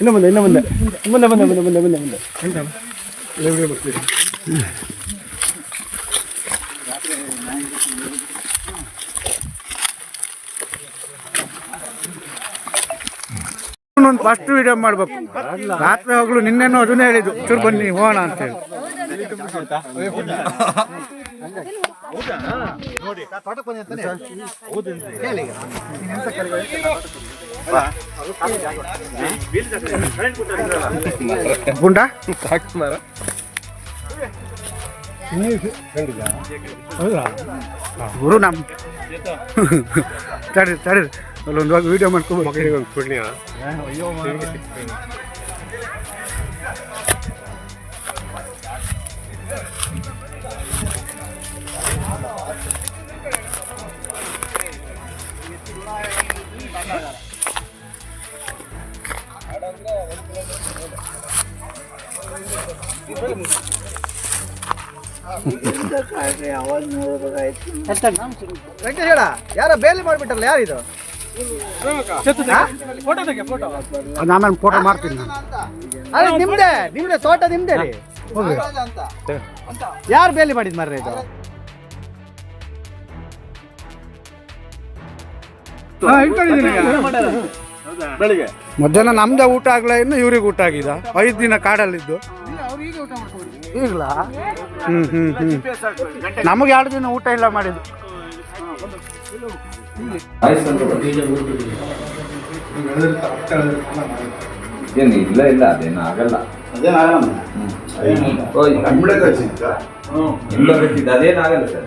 ಇನ್ನು ಮುಂದೆ ಇನ್ನು ಮುಂದೆ. ಮುಂದೆ ಮುಂದೆ ಮುಂದೆ ಮುಂದೆ ಮುಂದೆ ಮುಂದೆ. ಒಂದು ಫಸ್ಟ್ ವಿಡಿಯೋ ಮಾಡ್ಬೇಕು. ರಾತ್ರಿ ಹೋಗ್ಲು ನಿನ್ನೆನೂ ಅದನ್ನೇ ಹೇಳಿದ್ದು, ಚೂರು ಬನ್ನಿ, ಹೋಗೋಣ ಅಂತೇಳಿ ಗುಂಡ? ಗುರು ನಮ್ಮ ತಡಿ ತಡಿ ಅಲ್ಲೊಂದು ವಿಡಿಯೋ ಮಾಡ್ಕೊಬೋದು ವೆಂಕಟೇಶ್ವರ ಯಾರ ಬೇಲಿ ಮಾಡ್ಬಿಟ್ರಲ್ಲ ಯಾರಿದು? ಆಮೇಲೆ ಫೋಟೋ ಮಾಡ್ತೀನಿ ನಾನು. ಅದೇ ನಿಮ್ದೇ ನಿಮ್ದೇ ತೋಟ ನಿಮ್ದೇ ರೀ ಯಾರು ಬೇಲಿ ಮಾಡಿದ್ ಮಾರ್ರೆ ಇದು? ಮಧ್ಯಾಹ್ನ ನಮ್ದೇ ಊಟ ಆಗ್ಲ ಇನ್ನು ಇವ್ರಿಗೆ ಊಟ ಆಗಿದ? ಐದು ದಿನ ಕಾಡಲ್ಲಿದ್ದು. ಈಗಲ ಹ್ಮ್ ಹ್ಮ್ ಹ್ಮ್. ನಮಗೆ ಎರಡು ದಿನ ಊಟ ಇಲ್ಲ ಮಾಡಿದ್ದು. ಏನು ಇಲ್ಲ ಇಲ್ಲ ಅದೇನು ಆಗಲ್ಲ. ಅದೇನಾಗಲ್ಲ ಕಚ್ಚಿದ್ದ ಅದೇನಾಗಲ್ಲ ಸರ್?